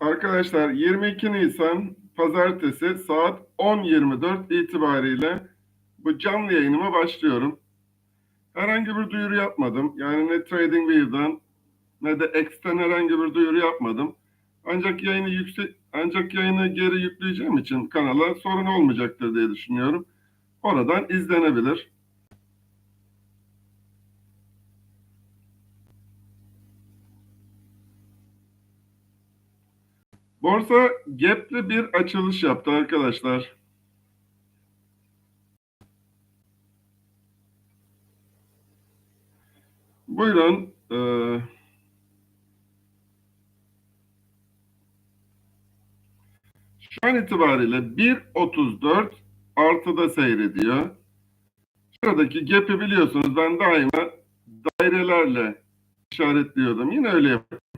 Arkadaşlar 22 Nisan Pazartesi saat 10.24 itibariyle bu canlı yayınıma başlıyorum. Herhangi bir duyuru yapmadım. Yani ne TradingView'dan ne de X'ten herhangi bir duyuru yapmadım. Ancak yayını yüksek ancak yayını geri yükleyeceğim için kanala sorun olmayacaktır diye düşünüyorum. Oradan izlenebilir. Borsa gap'li bir açılış yaptı arkadaşlar. Buyurun. eee, şu an itibariyle 1.34 artıda seyrediyor. Şuradaki gap'i biliyorsunuz ben daima dairelerle işaretliyordum. Yine öyle yapıyorum.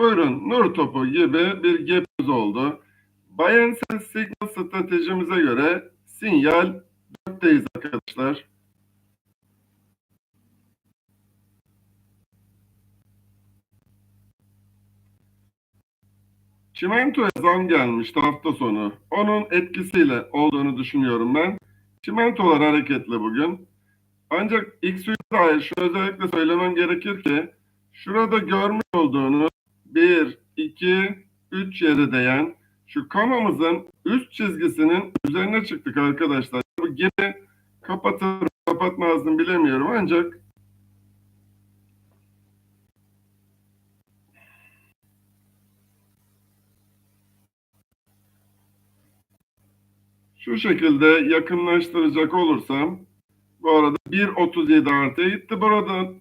Buyurun nur topu gibi bir gap'imiz oldu. Sell signal stratejimize göre sinyal 4'teyiz arkadaşlar. Çimentoya zam gelmişti hafta sonu. Onun etkisiyle olduğunu düşünüyorum ben. Çimentolar hareketli bugün. Ancak XU'ya dair şu özellikle söylemem gerekir ki şurada görmüş olduğunuz 1, 2, 3 yere değen şu kamamızın üst çizgisinin üzerine çıktık arkadaşlar. Bu gibi kapatır kapatmazdım bilemiyorum ancak şu şekilde yakınlaştıracak olursam bu arada 1.37 artıya gitti. Burada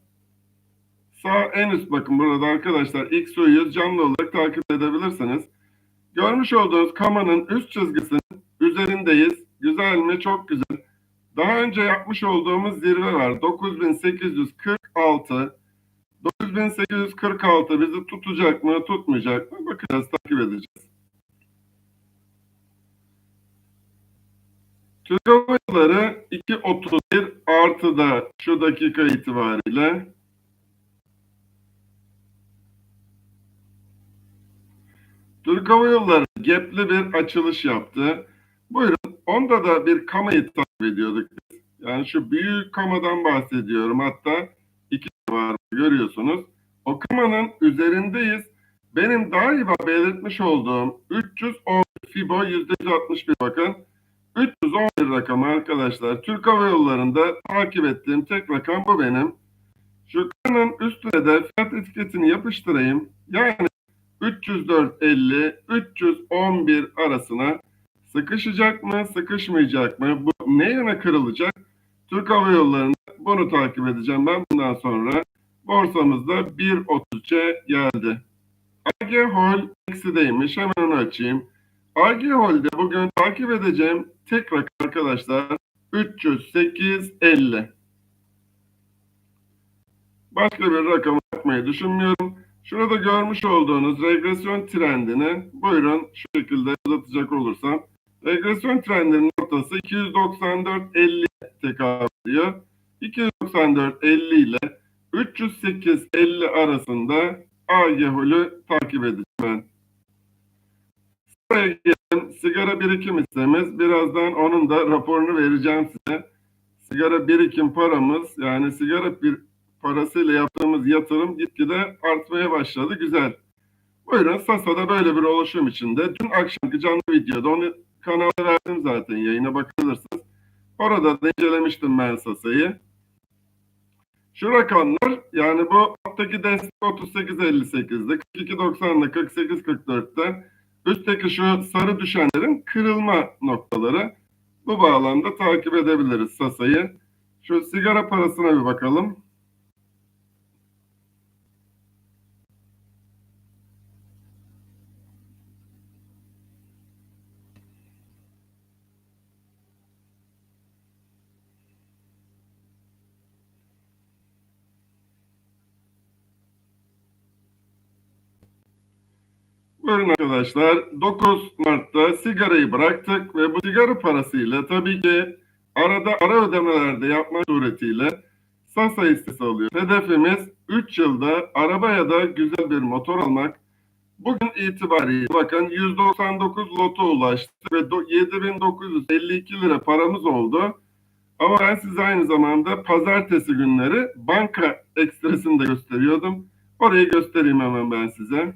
sağ en üst bakın burada arkadaşlar XU100 canlı olarak takip edebilirsiniz. Görmüş olduğunuz kamanın üst çizgisinin üzerindeyiz. Güzel mi? Çok güzel. Daha önce yapmış olduğumuz zirve var. 9846. 9846 bizi tutacak mı, tutmayacak mı? Bakacağız, takip edeceğiz. Hava Yolları 2.31 artıda şu dakika itibariyle. Türk Hava Yolları gap'li bir açılış yaptı. Buyurun. Onda da bir kamayı takip ediyorduk. Yani şu büyük kamadan bahsediyorum. Hatta iki var görüyorsunuz. O kamanın üzerindeyiz. Benim daima belirtmiş olduğum 310 FIBO %161 bakın. 311 rakamı arkadaşlar. Türk Hava Yolları'nda takip ettiğim tek rakam bu benim. Şu kanın üstüne de fiyat etiketini yapıştırayım. Yani 304.50 311 arasına sıkışacak mı, sıkışmayacak mı? Bu ne yöne kırılacak? Türk Hava Yolları'nda bunu takip edeceğim ben bundan sonra. Borsamızda 1.33'e geldi. AG Hol eksideymiş. Hemen onu açayım. AG Hol'de bugün takip edeceğim tek rakam arkadaşlar 308.50. Başka bir rakam yapmayı düşünmüyorum. Şurada görmüş olduğunuz regresyon trendini buyurun şu şekilde uzatacak olursam. Regresyon trendinin ortası 294.50 tekabül ediyor. 294.50 ile 308.50 arasında AGHOL'ü takip edeceğim. Sıraya gelelim. Sigara birikim istemiz. Birazdan onun da raporunu vereceğim size. Sigara birikim paramız yani sigara bir parasıyla yaptığımız yatırım gitgide artmaya başladı. Güzel. Buyurun Sasa'da böyle bir oluşum içinde. Dün akşamki canlı videoda onu kanala verdim zaten yayına bakılırsınız. Orada da incelemiştim ben Sasa'yı. Şu rakamlar yani bu alttaki destek 38.58'de 42.90'da 48.44'te üstteki şu sarı düşenlerin kırılma noktaları. Bu bağlamda takip edebiliriz Sasa'yı. Şu sigara parasına bir bakalım. Buyurun arkadaşlar. 9 Mart'ta sigarayı bıraktık ve bu sigara parasıyla tabii ki arada ara ödemelerde yapmak suretiyle Sasa hissesi alıyor. Hedefimiz 3 yılda araba ya da güzel bir motor almak. Bugün itibariyle bakın 199 loto ulaştı ve do- 7952 lira paramız oldu. Ama ben size aynı zamanda pazartesi günleri banka ekstresini de gösteriyordum. Orayı göstereyim hemen ben size.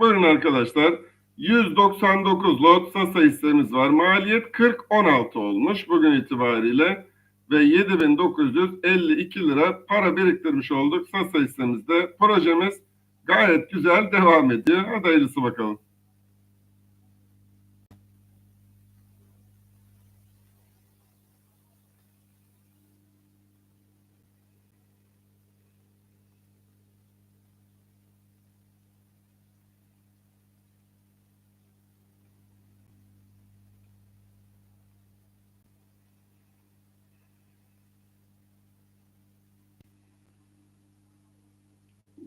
Buyurun arkadaşlar. 199 lot Sasa hissemiz var. Maliyet 40.16 olmuş bugün itibariyle ve 7952 lira para biriktirmiş olduk Sasa hissemizde. Projemiz gayet güzel devam ediyor. Hadi hayırlısı bakalım.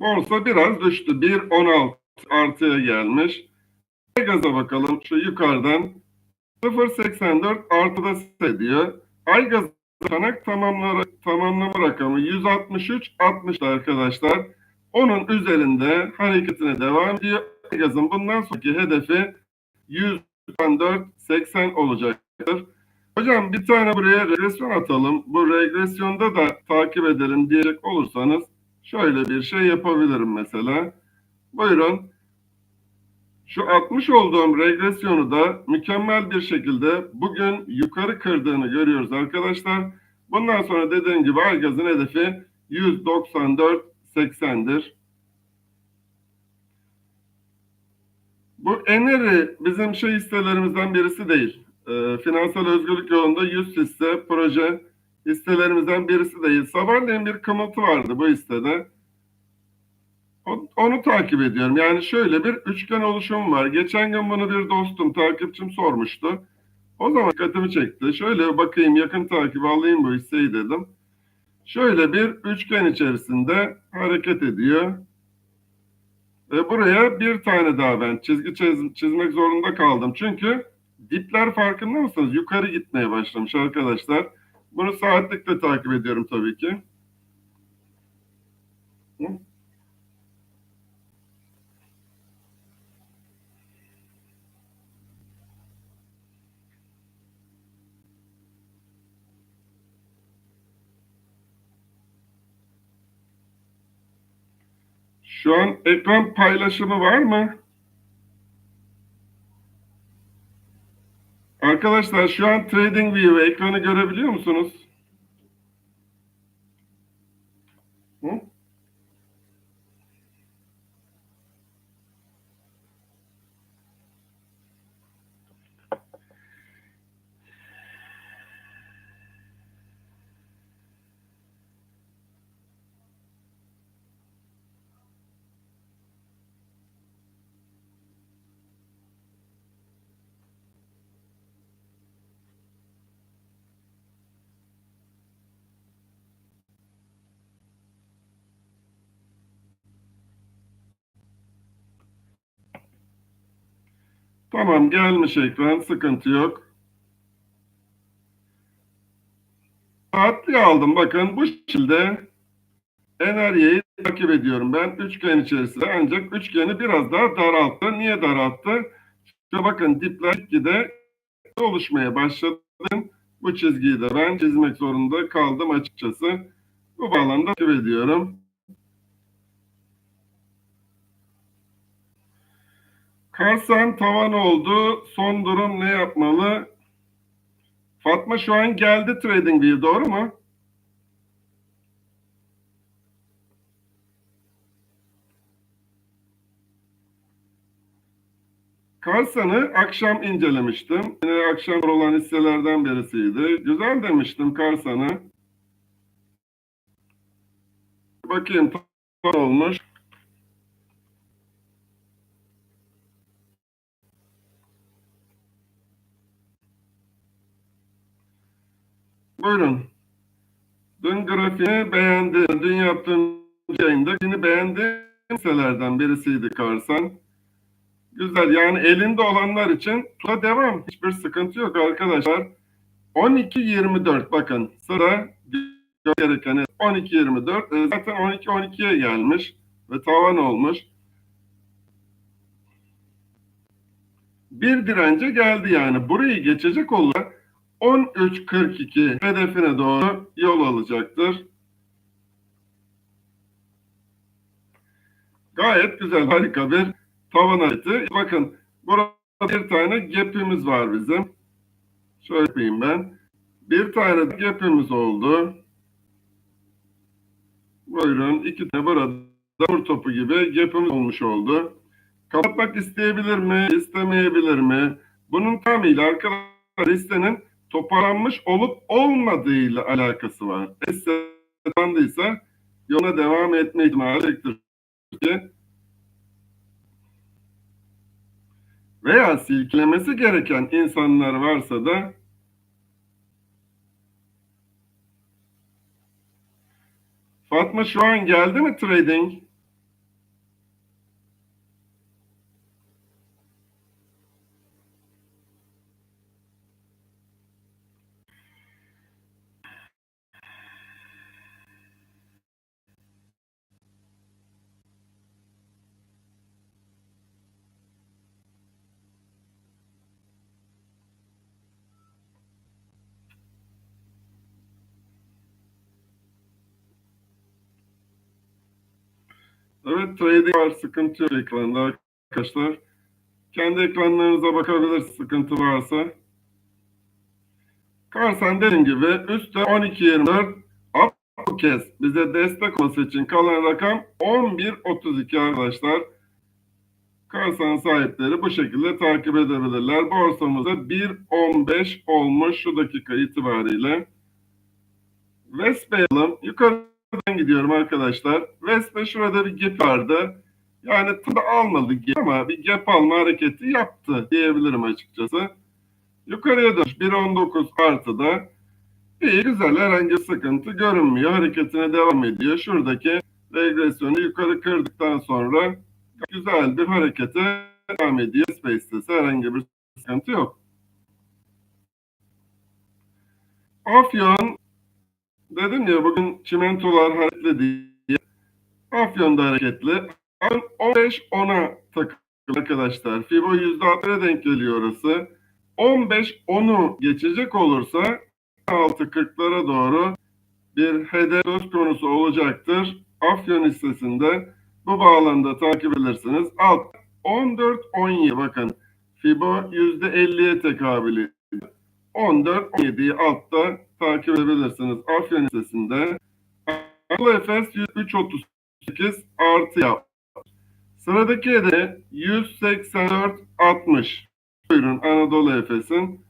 Borsa biraz düştü. 1.16 artıya gelmiş. Aygaz'a bakalım. Şu yukarıdan 0.84 artıda ediyor. Aygaz çanak tamamlama, tamamlama rakamı 163 60 arkadaşlar. Onun üzerinde hareketine devam ediyor. Aygaz'ın bundan sonraki hedefi 194 80 olacaktır. Hocam bir tane buraya regresyon atalım. Bu regresyonda da takip edelim diyecek olursanız şöyle bir şey yapabilirim mesela. Buyurun. Şu atmış olduğum regresyonu da mükemmel bir şekilde bugün yukarı kırdığını görüyoruz arkadaşlar. Bundan sonra dediğim gibi Aygaz'ın hedefi 194.80'dir. Bu Eneri bizim şey hisselerimizden birisi değil. Ee, finansal özgürlük yolunda 100 hisse proje hisselerimizden birisi değil. Sabahleyin bir kımıltı vardı bu hissede. Onu takip ediyorum. Yani şöyle bir üçgen oluşum var. Geçen gün bunu bir dostum, takipçim sormuştu. O zaman dikkatimi çekti. Şöyle bakayım yakın takip alayım bu hisseyi dedim. Şöyle bir üçgen içerisinde hareket ediyor. Ve buraya bir tane daha ben çizgi çiz- çizmek zorunda kaldım. Çünkü dipler farkında mısınız? Yukarı gitmeye başlamış arkadaşlar. Bunu saatlikle takip ediyorum tabii ki. Şu an ekran paylaşımı var mı? Arkadaşlar şu an TradingView ekranı görebiliyor musunuz? Hı? Tamam gelmiş ekran sıkıntı yok. Saatli aldım bakın bu şekilde enerjiyi takip ediyorum ben üçgen içerisinde ancak üçgeni biraz daha daralttı. Niye daralttı? İşte bakın dipler gide oluşmaya başladı. Bu çizgiyi de ben çizmek zorunda kaldım açıkçası. Bu bağlamda takip ediyorum. Karsan tavan oldu. Son durum ne yapmalı? Fatma şu an geldi TradingView doğru mu? Karsan'ı akşam incelemiştim. Yine akşam olan hisselerden birisiydi. Güzel demiştim Karsan'ı. Bakayım tam olmuş. Buyurun. Dün grafiğini beğendi. Dün yaptığım yayında yine beğendiğim hisselerden birisiydi Karsan. Güzel. Yani elinde olanlar için tula devam. Hiçbir sıkıntı yok arkadaşlar. 12-24 bakın sıra gereken 12-24 e, zaten 12-12'ye gelmiş ve tavan olmuş. Bir dirence geldi yani. Burayı geçecek olan 13.42 hedefine doğru yol alacaktır. Gayet güzel, harika bir tavan hareketi. Bakın burada bir tane gap'imiz var bizim. Şöyle yapayım ben. Bir tane gap'imiz oldu. Buyurun iki tane burada vur topu gibi gap'imiz olmuş oldu. Kapatmak isteyebilir mi, istemeyebilir mi? Bunun tamamıyla arkadaşlar listenin toparlanmış olup olmadığıyla alakası var. Liste tıklandıysa yoluna devam etme ihtimali yüksektir. Veya silkelemesi gereken insanlar varsa da Fatma şu an geldi mi trading? Evet trading var sıkıntı yok ekranda arkadaşlar. Kendi ekranlarınıza bakabilirsiniz sıkıntı varsa. Karsan dediğim gibi üstte 12.24 up bu kez bize destek olması için kalan rakam 11.32 arkadaşlar. Karsan sahipleri bu şekilde takip edebilirler. Borsamızda 1.15 olmuş şu dakika itibariyle. Vespe'yalım. Yukarıdan gidiyorum arkadaşlar. Vespe şurada bir gap vardı. Yani da almadı gap ama bir gap alma hareketi yaptı diyebilirim açıkçası. Yukarıya dönüş 1.19 artıda. İyi güzel herhangi sıkıntı görünmüyor. Hareketine devam ediyor. Şuradaki regresyonu yukarı kırdıktan sonra güzel bir harekete devam ediyor. Space'te herhangi bir sıkıntı yok. Afyon dedim ya bugün çimentolar hareketli diye. Afyon'da hareketli. 15-10'a takıldı arkadaşlar. Fibo %6'ya denk geliyor orası. 15-10'u geçecek olursa 6.40'lara doğru bir hedef söz konusu olacaktır. Afyon hissesinde bu bağlamda takip edersiniz. Alt 14-17 bakın Fibo %50'ye tekabül ediyor. 14-17'yi altta takip edebilirsiniz. Afyon hissesinde Anadolu Efes 103.38 artı yap. Sıradaki hedef 184.60. Buyurun Anadolu Efes'in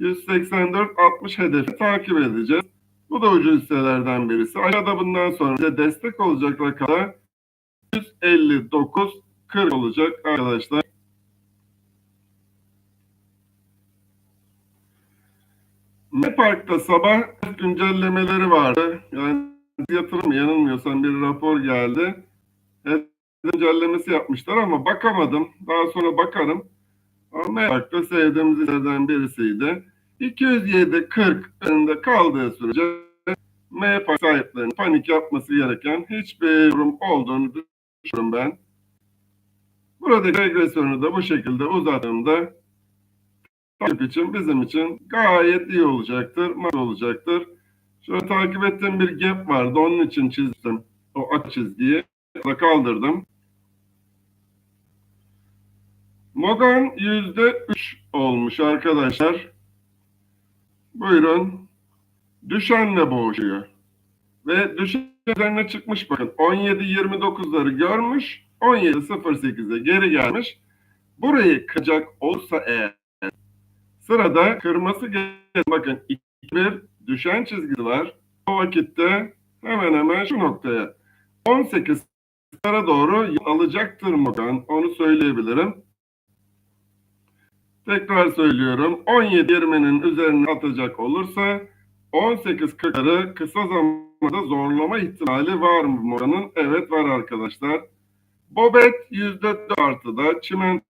184.60 hedefi takip edeceğiz. Bu da ucuz hisselerden birisi. Aşağıda bundan sonra bize destek olacak rakamlar 159.40 olacak arkadaşlar. Mepark'ta sabah güncellemeleri vardı. Yani yatırım yanılmıyorsam bir rapor geldi. Evet, güncellemesi yapmışlar ama bakamadım. Daha sonra bakarım. Ama Mepark'ta sevdiğimiz hisselerden birisiydi. 207 40 önünde kaldığı sürece Mepark sahiplerinin panik yapması gereken hiçbir durum olduğunu düşünüyorum ben. Buradaki regresyonu da bu şekilde uzattığımda takip için bizim için gayet iyi olacaktır, mal olacaktır. Şöyle takip ettiğim bir gap vardı. Onun için çizdim o ak çizgiyi. Da kaldırdım. Mogan yüzde üç olmuş arkadaşlar. Buyurun. Düşenle boğuşuyor. Ve düşen üzerine çıkmış bakın. 17-29'ları görmüş. 17-08'e geri gelmiş. Burayı kıracak olsa eğer sırada kırması gereken bakın bir düşen çizgisi var. O vakitte hemen hemen şu noktaya 18 sıra doğru alacaktır Mogan. Onu söyleyebilirim. Tekrar söylüyorum. 17-20'nin üzerine atacak olursa 18-40'ları kısa zamanda zorlama ihtimali var mı Mogan'ın? Evet var arkadaşlar. Bobet %4 artıda. Çimento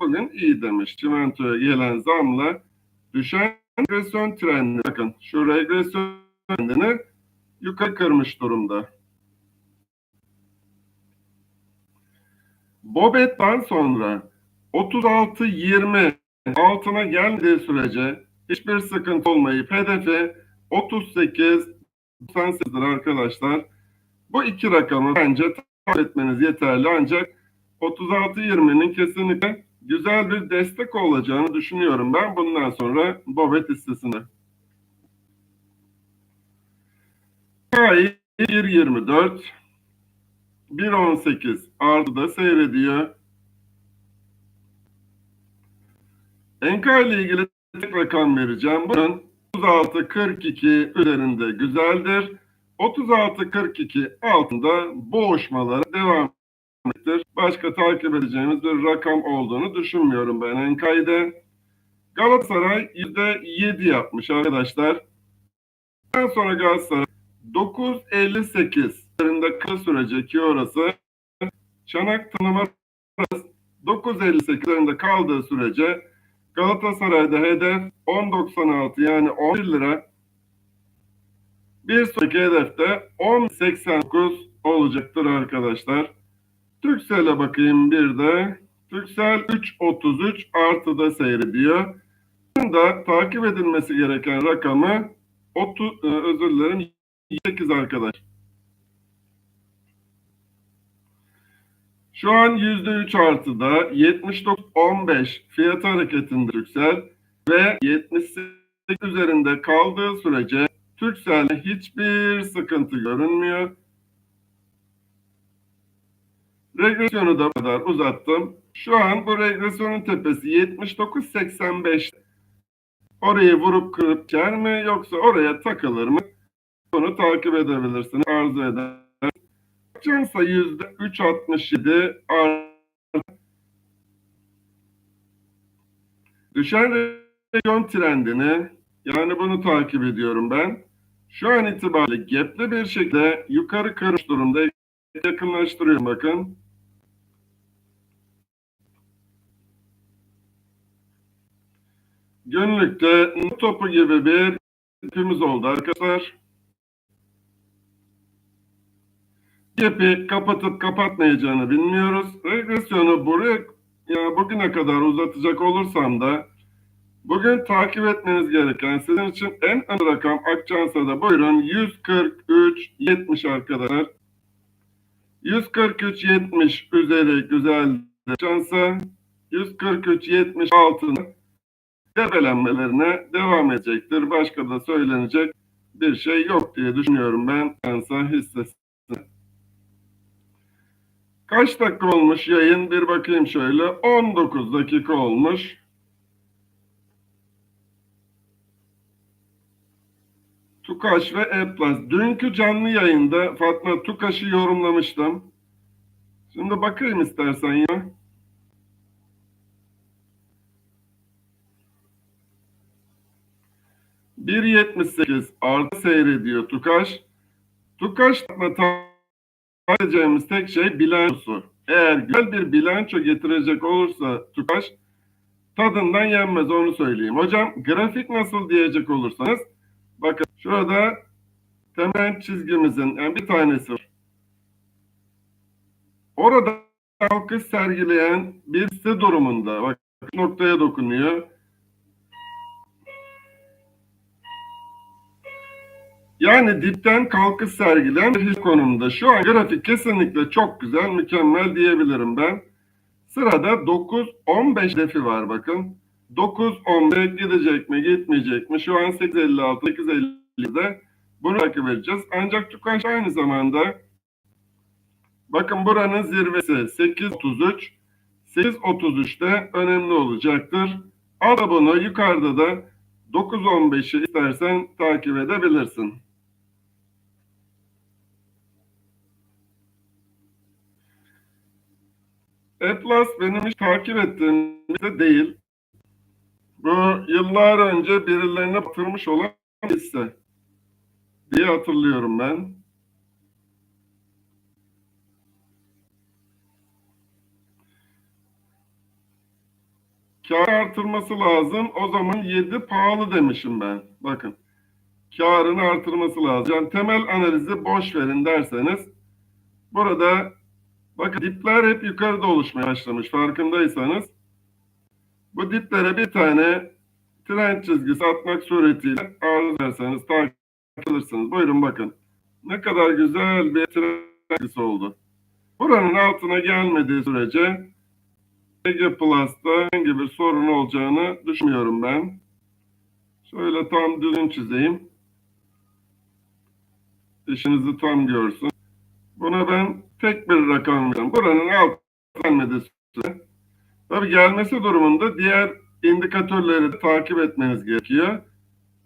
bugün iyi demiş. Çimentoya gelen zamla düşen regresyon trendi. Bakın şu regresyon trendini yukarı kırmış durumda. Bobet'ten sonra 36-20 altına geldiği sürece hiçbir sıkıntı olmayıp hedefi 38 98'dir arkadaşlar. Bu iki rakamı bence takip etmeniz yeterli ancak 36-20'nin kesinlikle güzel bir destek olacağını düşünüyorum ben bundan sonra Bobet hissesine. KAI 1.24 1.18 artıda seyrediyor. Enka ile ilgili tek rakam vereceğim. Bunun 36-42 üzerinde güzeldir. 36-42 altında boğuşmalara devam ettir. Başka takip edeceğimiz bir rakam olduğunu düşünmüyorum ben Enka'yı Galatasaray %7 yapmış arkadaşlar. Daha sonra Galatasaray 9.58 üzerinde kısa sürece ki orası çanak tanıma 9.58 üzerinde kaldığı sürece Galatasaray'da hedef 10.96 yani 11 lira. Bir sonraki hedefte 10.89 olacaktır arkadaşlar. Türksel'e bakayım bir de. Türksel 3.33 artıda seyrediyor. Da takip edilmesi gereken rakamı 30, e, özür dilerim 8 arkadaş. Şu an %3 artıda 79.15 fiyat hareketinde Türksel ve 78 üzerinde kaldığı sürece Türksel'de hiçbir sıkıntı görünmüyor. Regresyonu da kadar uzattım. Şu an bu regresyonun tepesi 79.85. Orayı vurup kırıp yer mi yoksa oraya takılır mı? Bunu takip edebilirsiniz. Arzu eder. Cansa yüzde 3.67 artı. Düşen region trendini yani bunu takip ediyorum ben. Şu an itibariyle gepli bir şekilde yukarı kırmış durumda. Yakınlaştırıyorum bakın. Günlükte topu gibi bir ipimiz oldu arkadaşlar. Gepi kapatıp kapatmayacağını bilmiyoruz. Regresyonu buraya ya bugüne kadar uzatacak olursam da bugün takip etmeniz gereken sizin için en ön rakam Akçansa'da buyurun 143 70 arkadaşlar. 143 70 üzeri güzel Akçansa 143 70 altına debelenmelerine devam edecektir. Başka da söylenecek bir şey yok diye düşünüyorum ben Akçansa hissesi. Kaç dakika olmuş yayın? Bir bakayım şöyle. 19 dakika olmuş. Tukaş ve Eplas. Dünkü canlı yayında Fatma Tukaş'ı yorumlamıştım. Şimdi bakayım istersen ya. Bir yetmiş artı seyrediyor Tukaş. Tukaş edeceğimiz tek şey bilançosu. Eğer güzel bir bilanço getirecek olursa Tukaş tadından yenmez onu söyleyeyim. Hocam grafik nasıl diyecek olursanız bakın şurada temel çizgimizin yani bir tanesi var. Orada kalkış sergileyen bir durumunda bak noktaya dokunuyor. Yani dipten kalkış sergilen bir konumda. Şu an grafik kesinlikle çok güzel, mükemmel diyebilirim ben. Sırada 9-15 hedefi var bakın. 9-15 gidecek mi gitmeyecek mi? Şu an 8.56, 8.50'de bunu takip edeceğiz. Ancak Tukaş aynı zamanda bakın buranın zirvesi 8.33. 8.33'te önemli olacaktır. Al bunu yukarıda da 9.15'i istersen takip edebilirsin. Atlas benim hiç takip ettiğim bir de değil. Bu yıllar önce birilerine batırmış olan bir hisse diye hatırlıyorum ben. Kar artırması lazım. O zaman 7 pahalı demişim ben. Bakın. Karını artırması lazım. Yani temel analizi boş verin derseniz burada bakın dipler hep yukarıda oluşmaya başlamış farkındaysanız. Bu diplere bir tane trend çizgisi atmak suretiyle arzu ederseniz takip alırsınız. Buyurun bakın. Ne kadar güzel bir trend çizgisi oldu. Buranın altına gelmediği sürece Ege Plus'ta herhangi bir sorun olacağını düşünmüyorum ben. Şöyle tam düzgün çizeyim. İşinizi tam görsün. Buna ben tek bir rakam vereceğim. Buranın altına gelmediği sürece. Tabii gelmesi durumunda diğer indikatörleri takip etmeniz gerekiyor.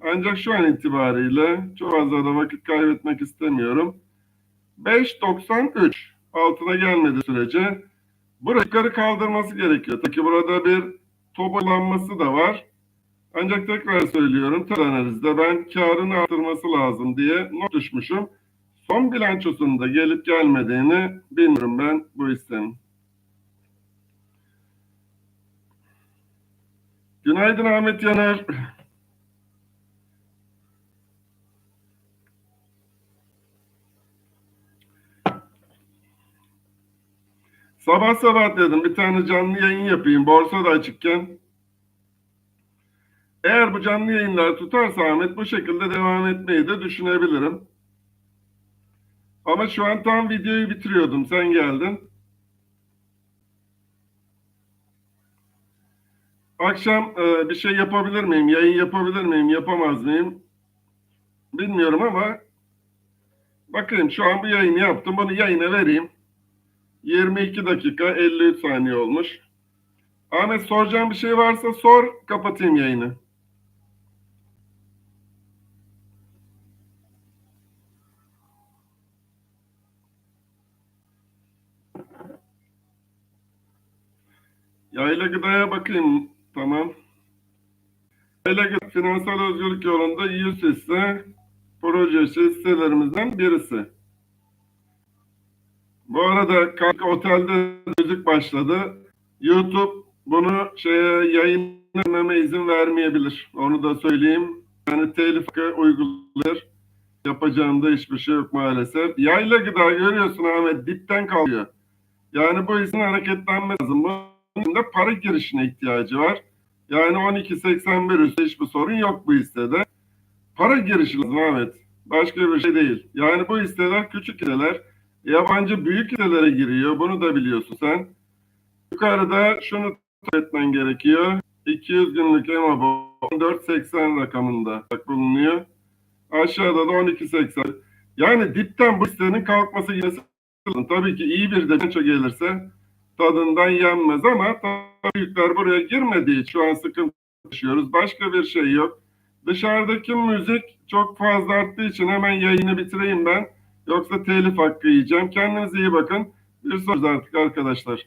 Ancak şu an itibariyle çok fazla da vakit kaybetmek istemiyorum. 5.93 altına gelmediği sürece burayı yukarı kaldırması gerekiyor. Tabii burada bir toparlanması da var. Ancak tekrar söylüyorum tel analizde ben karını artırması lazım diye not düşmüşüm. Son bilançosunda gelip gelmediğini bilmiyorum ben bu hissenin. Günaydın Ahmet Yaner. Sabah sabah dedim bir tane canlı yayın yapayım borsa da açıkken. Eğer bu canlı yayınlar tutarsa Ahmet bu şekilde devam etmeyi de düşünebilirim. Ama şu an tam videoyu bitiriyordum sen geldin. Akşam e, bir şey yapabilir miyim? Yayın yapabilir miyim? Yapamaz mıyım? Bilmiyorum ama bakayım şu an bu yayını yaptım. Bunu yayına vereyim. 22 dakika 53 saniye olmuş. Ahmet soracağım bir şey varsa sor kapatayım yayını. Yayla gıdaya bakayım. Tamam. Yayla gıda finansal özgürlük yolunda 100 hisse projesi hisselerimizden birisi. Bu arada kanka otelde müzik başladı. YouTube bunu şeye yayınlamama izin vermeyebilir. Onu da söyleyeyim. Yani telif hakkı uygulanır. Yapacağım da hiçbir şey yok maalesef. Yayla gıda görüyorsun Ahmet dipten kalıyor. Yani bu işin hareketlenmesi lazım. Bunun da para girişine ihtiyacı var. Yani 12.81 üstü hiçbir sorun yok bu hissede. Para girişi lazım. Başka bir şey değil. Yani bu hisseler küçük hisseler. Yabancı büyük hisselere giriyor. Bunu da biliyorsun sen. Yukarıda şunu etmen gerekiyor. 200 günlük EMA 14.80 rakamında bulunuyor. Aşağıda da 12.80. Yani dipten bu hissenin kalkması lazım. Tabii ki iyi bir bilanço gelirse tadından yenmez ama büyükler buraya girmediği şu an sıkıntı yaşıyoruz. Başka bir şey yok. Dışarıdaki müzik çok fazla arttığı için hemen yayını bitireyim ben. Yoksa telif hakkı yiyeceğim. Kendinize iyi bakın. Bir soru artık arkadaşlar.